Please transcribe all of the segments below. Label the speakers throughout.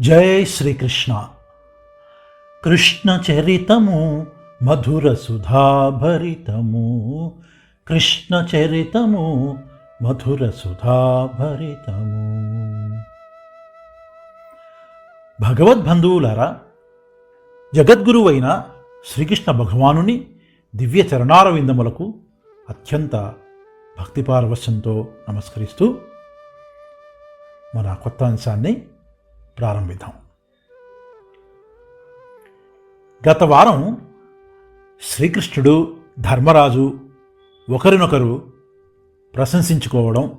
Speaker 1: జయ శ్రీకృష్ణ. కృష్ణ చరితము మధుర సుధాభరితము. కృష్ణ చరితము మధుర సుధాభరితము. భగవద్బంధువులారా జగద్గురువైన శ్రీకృష్ణ భగవానుని దివ్య చరణారవిందములకు అత్యంత భక్తిపారవశ్యంతో నమస్కరిస్తూ మన కొత్త అంశాన్ని ప్రారంభిద్దాం. గత వారం శ్రీకృష్ణుడు ధర్మరాజు ఒకరినొకరు ప్రశంసించుకోవడం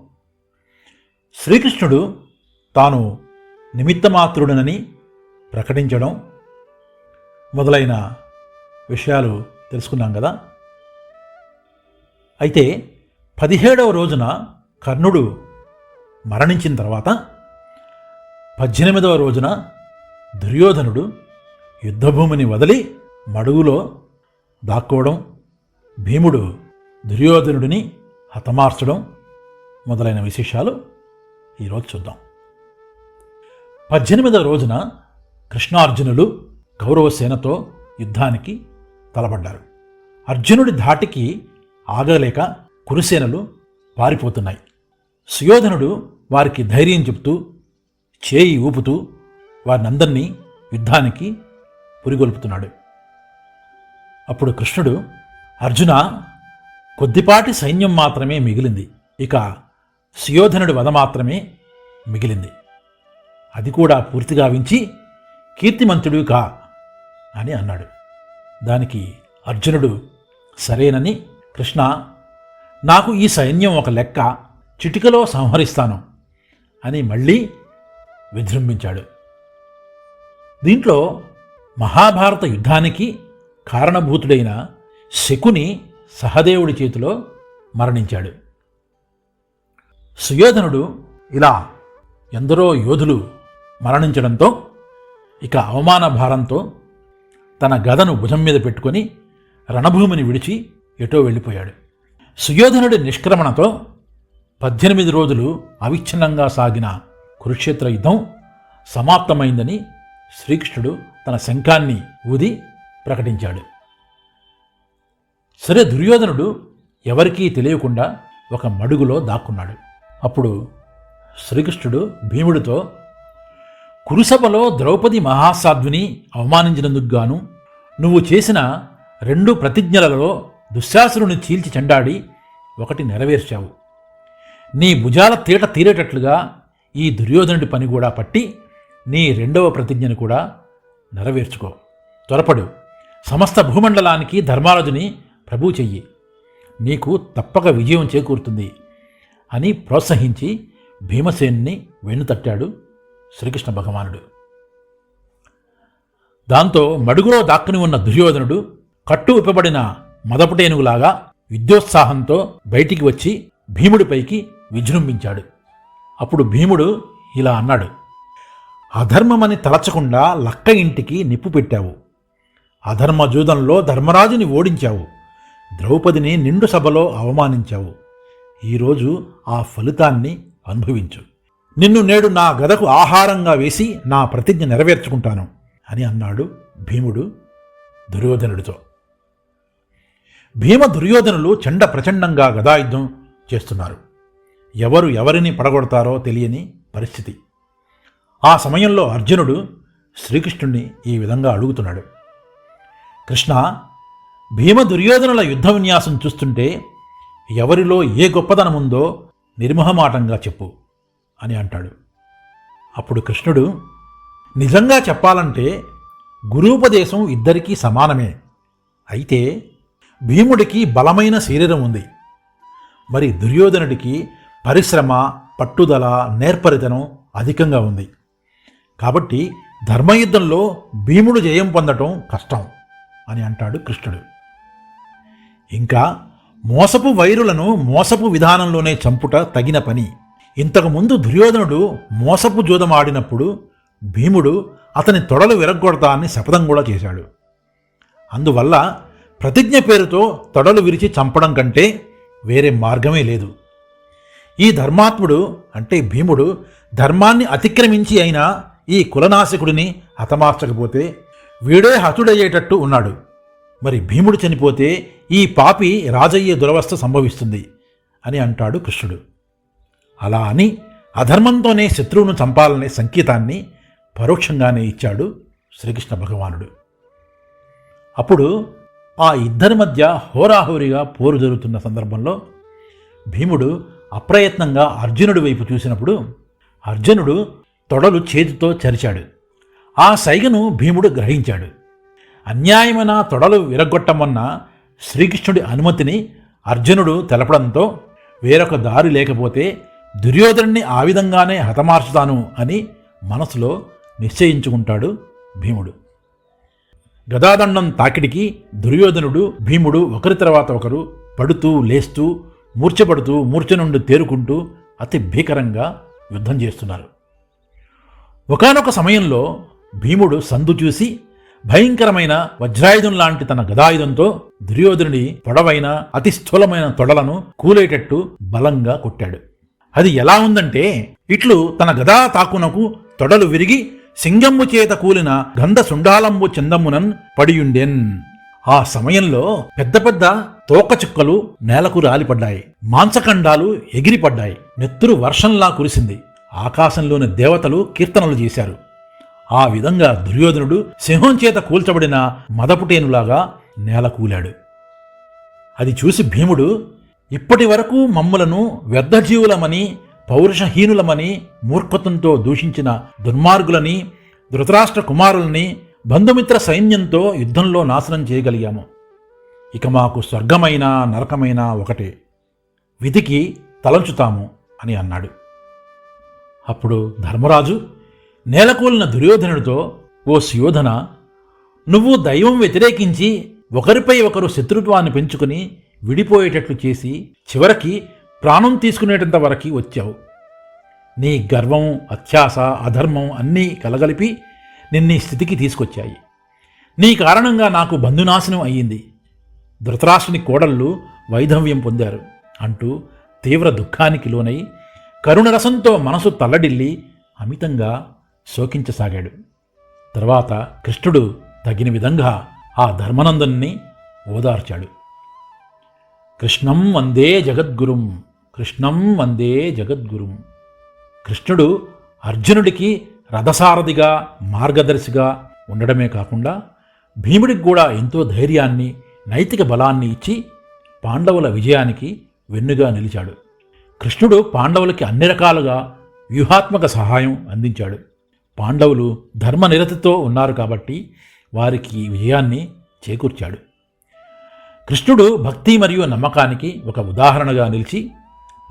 Speaker 1: శ్రీకృష్ణుడు తాను నిమిత్తమాత్రుడనని ప్రకటించడం మొదలైన విషయాలు తెలుసుకున్నాం కదా. అయితే పదిహేడవ రోజున కర్ణుడు మరణించిన తర్వాత పద్దెనిమిదవ రోజున దుర్యోధనుడు యుద్ధభూమిని వదిలి మడుగులో దాక్కోవడం భీముడు దుర్యోధనుడిని హతమార్చడం మొదలైన విశేషాలు ఈరోజు చూద్దాం. పద్దెనిమిదవ రోజున కృష్ణార్జునులు కౌరవసేనతో యుద్ధానికి తలపడ్డారు. అర్జునుడి ధాటికి ఆగలేక కురుసేనలు పారిపోతున్నాయి. సుయోధనుడు వారికి ధైర్యం చెప్తూ చేయి ఊపుతూ వారినందరినీ యుద్ధానికి పురిగొల్పుతున్నాడు. అప్పుడు కృష్ణుడు అర్జున కొద్దిపాటి సైన్యం మాత్రమే మిగిలింది. ఇక సుయోధనుడి వధ మాత్రమే మిగిలింది. అది కూడా పూర్తిగా వించి కీర్తిమంతుడు కా అని అన్నాడు. దానికి అర్జునుడు సరేనని కృష్ణ నాకు ఈ సైన్యం ఒక లెక్క చిటికలో సంహరిస్తాను అని మళ్ళీ విజృంభించాడు. దీంట్లో మహాభారత యుద్ధానికి కారణభూతుడైన శకుని సహదేవుడి చేతిలో మరణించాడు. సుయోధనుడు ఇలా ఎందరో యోధులు మరణించడంతో ఇక అవమాన భారంతో తన గదను భుజం మీద పెట్టుకొని రణభూమిని విడిచి ఎటో వెళ్ళిపోయాడు. సుయోధనుడి నిష్క్రమణతో పద్దెనిమిది రోజులు అవిచ్ఛిన్నంగా సాగిన కురుక్షేత్ర యుద్ధం సమాప్తమైందని శ్రీకృష్ణుడు తన శంఖాన్ని ఊది ప్రకటించాడు. సరే దుర్యోధనుడు ఎవరికీ తెలియకుండా ఒక మడుగులో దాక్కున్నాడు. అప్పుడు శ్రీకృష్ణుడు భీముడితో కురుసభలో ద్రౌపది మహాసాధ్విని అవమానించినందుకు గాను నువ్వు చేసిన రెండు ప్రతిజ్ఞలలో దుశ్శాసురుని చీల్చి చెండాడి ఒకటి నెరవేర్చావు. నీ భుజాల తీట తీరేటట్లుగా ఈ దుర్యోధనుడి పని కూడా పట్టి నీ రెండవ ప్రతిజ్ఞను కూడా నెరవేర్చుకో. త్వరపడు. సమస్త భూమండలానికి ధర్మారాజుని ప్రభు చెయ్యి. నీకు తప్పక విజయం చేకూరుతుంది అని ప్రోత్సహించి భీమసేన్ని వెన్నుతట్టాడు శ్రీకృష్ణ భగవానుడు. దాంతో మడుగులో దాక్కుని ఉన్న దుర్యోధనుడు కట్టు విప్పబడిన మదపుటేనుగులాగా విద్యోత్సాహంతో బయటికి వచ్చి భీముడిపైకి విజృంభించాడు. అప్పుడు భీముడు ఇలా అన్నాడు అధర్మమని తలచకుండా లక్క ఇంటికి నిప్పు పెట్టావు. అధర్మ జూదంలో ధర్మరాజుని ఓడించావు. ద్రౌపదిని నిండు సభలో అవమానించావు. ఈరోజు ఆ ఫలితాన్ని అనుభవించు. నిన్ను నేడు నా గదకు ఆహారంగా వేసి నా ప్రతిజ్ఞ నెరవేర్చుకుంటాను అని అన్నాడు భీముడు దుర్యోధనుడితో. భీమ దుర్యోధనులు చండ ప్రచండంగా గదాయుద్ధం చేస్తున్నారు. ఎవరు ఎవరిని పడగొడతారో తెలియని పరిస్థితి. ఆ సమయంలో అర్జునుడు శ్రీకృష్ణుణ్ణి ఈ విధంగా అడుగుతున్నాడు. కృష్ణ భీమ దుర్యోధనుల యుద్ధ విన్యాసం చూస్తుంటే ఎవరిలో ఏ గొప్పదనముందో నిర్మహమాటంగా చెప్పు అని అంటాడు. అప్పుడు కృష్ణుడు నిజంగా చెప్పాలంటే గురూపదేశం ఇద్దరికీ సమానమే. అయితే భీముడికి బలమైన శరీరం ఉంది. మరి దుర్యోధనుడికి పరిశ్రమ పట్టుదల నేర్పరితనం అధికంగా ఉంది. కాబట్టి ధర్మయుద్ధంలో భీముడు జయం పొందటం కష్టం అని అంటాడు కృష్ణుడు. ఇంకా మోసపు వైరులను మోసపు విధానంలోనే చంపుట తగిన పని. ఇంతకుముందు దుర్యోధనుడు మోసపు జూదం ఆడినప్పుడు భీముడు అతని తొడలు విరగ్గొడతా అని శపథం కూడా చేశాడు. అందువల్ల ప్రతిజ్ఞ పేరుతో తొడలు విరిచి చంపడం కంటే వేరే మార్గమే లేదు. ఈ ధర్మాత్ముడు అంటే భీముడు ధర్మాన్ని అతిక్రమించి అయినా ఈ కులనాశకుడిని హతమార్చకపోతే వీడే హతుడయ్యేటట్టు ఉన్నాడు. మరి భీముడు చనిపోతే ఈ పాపి రాజయ్యే దురవస్థ సంభవిస్తుంది అని అంటాడు కృష్ణుడు. అలా అని అధర్మంతోనే శత్రువును చంపాలనే సంకేతాన్ని పరోక్షంగానే ఇచ్చాడు శ్రీకృష్ణ భగవానుడు. అప్పుడు ఆ ఇద్దరి మధ్య హోరాహోరీగా పోరు జరుగుతున్న సందర్భంలో భీముడు అప్రయత్నంగా అర్జునుడి వైపు చూసినప్పుడు అర్జునుడు తొడలు చేతితో చరిచాడు. ఆ సైగను భీముడు గ్రహించాడు. అన్యాయమైన తొడలు విరగొట్టమన్న శ్రీకృష్ణుడి అనుమతిని అర్జునుడు తెలపడంతో వేరొక దారి లేకపోతే దుర్యోధనుని ఆ విధంగానే హతమార్చుతాను అని మనసులో నిశ్చయించుకుంటాడు భీముడు. గదాదండం తాకిడికి దుర్యోధనుడు భీముడు ఒకరి తర్వాత ఒకరు పడుతూ లేస్తూ మూర్ఛపడుతూ మూర్ఛ నుండి తేరుకుంటూ అతి భీకరంగా యుద్ధం చేస్తున్నారు. ఒకానొక సమయంలో భీముడు సందు చూసి భయంకరమైన వజ్రాయుధం లాంటి తన గదాయుధంతో దుర్యోధనుడి పొడవైన అతి స్థూలమైన తొడలను కూలేటట్టు బలంగా కొట్టాడు. అది ఎలా ఉందంటే ఇట్లు తన గదా తాకునకు తొడలు విరిగి సింగమ్ము చేత కూలిన గంధ సుండాలంబు చందమ్మునన్ పడియుండెన్. ఆ సమయంలో పెద్ద పెద్ద తోకచుక్కలు నేలకు రాలిపడ్డాయి. మాంసఖండాలు ఎగిరిపడ్డాయి. నెత్తురు వర్షంలా కురిసింది. ఆకాశంలోని దేవతలు కీర్తనలు చేశారు. ఆ విధంగా దుర్యోధనుడు సింహం చేత కూల్చబడిన మదపుటేనులాగా నేల కూలాడు. అది చూసి భీముడు ఇప్పటి వరకు మమ్ములను వ్యర్థజీవులమని పౌరుషహీనులమని మూర్ఖత్వంతో దూషించిన దుర్మార్గులని ధృతరాష్ట్ర కుమారుల్ని బంధుమిత్ర సైన్యంతో యుద్ధంలో నాశనం చేయగలిగాము. ఇక మాకు స్వర్గమైన నరకమైన ఒకటే. విధికి తలంచుతాము అని అన్నాడు. అప్పుడు ధర్మరాజు నేలకూలిన దుర్యోధనుడితో ఓ సుయోధన నువ్వు దైవం వ్యతిరేకించి ఒకరిపై ఒకరు శత్రుత్వాన్ని పెంచుకుని విడిపోయేటట్లు చేసి చివరికి ప్రాణం తీసుకునేటంత వరకు వచ్చావు. నీ గర్వం అత్యాస అధర్మం అన్నీ కలగలిపి నిన్నీ స్థితికి తీసుకొచ్చాయి. నీ కారణంగా నాకు బంధునాశనం అయ్యింది. ధృతరాష్ట్రుని కోడళ్ళు వైధవ్యం పొందారు అంటూ తీవ్ర దుఃఖానికి లోనై కరుణరసంతో మనసు తల్లడిల్లి అమితంగా శోకించసాగాడు. తర్వాత కృష్ణుడు తగిన విధంగా ఆ ధర్మనందన్ని ఓదార్చాడు. కృష్ణం వందే జగద్గురుం కృష్ణం వందే జగద్గురుం. కృష్ణుడు అర్జునుడికి రథసారథిగా మార్గదర్శిగా ఉండడమే కాకుండా భీముడికి కూడా ఎంతో ధైర్యాన్ని నైతిక బలాన్ని ఇచ్చి పాండవుల విజయానికి వెన్నుగా నిలిచాడు. కృష్ణుడు పాండవులకి అన్ని రకాలుగా వ్యూహాత్మక సహాయం అందించాడు. పాండవులు ధర్మనిరతితో ఉన్నారు కాబట్టి వారికి విజయాన్ని చేకూర్చాడు. కృష్ణుడు భక్తి మరియు నమ్మకానికి ఒక ఉదాహరణగా నిలిచి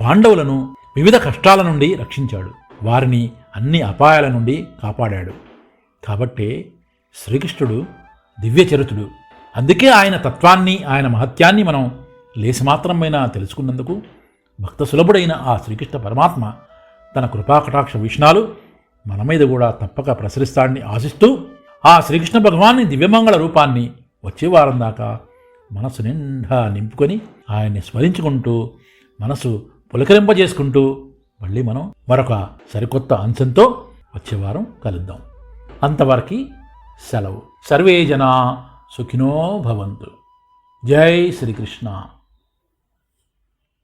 Speaker 1: పాండవులను వివిధ కష్టాల నుండి రక్షించాడు. వారిని అన్ని అపాయాల నుండి కాపాడాడు. కాబట్టే శ్రీకృష్ణుడు దివ్యచరితుడు. అందుకే ఆయన తత్వాన్ని ఆయన మహత్యాన్ని మనం లేసిమాత్రమైనా తెలుసుకున్నందుకు భక్త సులభుడైన ఆ శ్రీకృష్ణ పరమాత్మ తన కృపాకటాక్ష విష్ణాలు మన మీద కూడా తప్పక ప్రసరిస్తాడని ఆశిస్తూ ఆ శ్రీకృష్ణ భగవాన్ని దివ్యమంగళ రూపాన్ని వచ్చేవారం దాకా మనసు నిండా నింపుకొని ఆయన్ని స్మరించుకుంటూ మనసు పులకరింపజేసుకుంటూ మళ్ళీ మనం మరొక సరికొత్త అంశంతో వచ్చే వారం కలుద్దాం. అంతవరకు సెలవు. సర్వే జనా సుఖినో భవంతు. జై శ్రీకృష్ణ.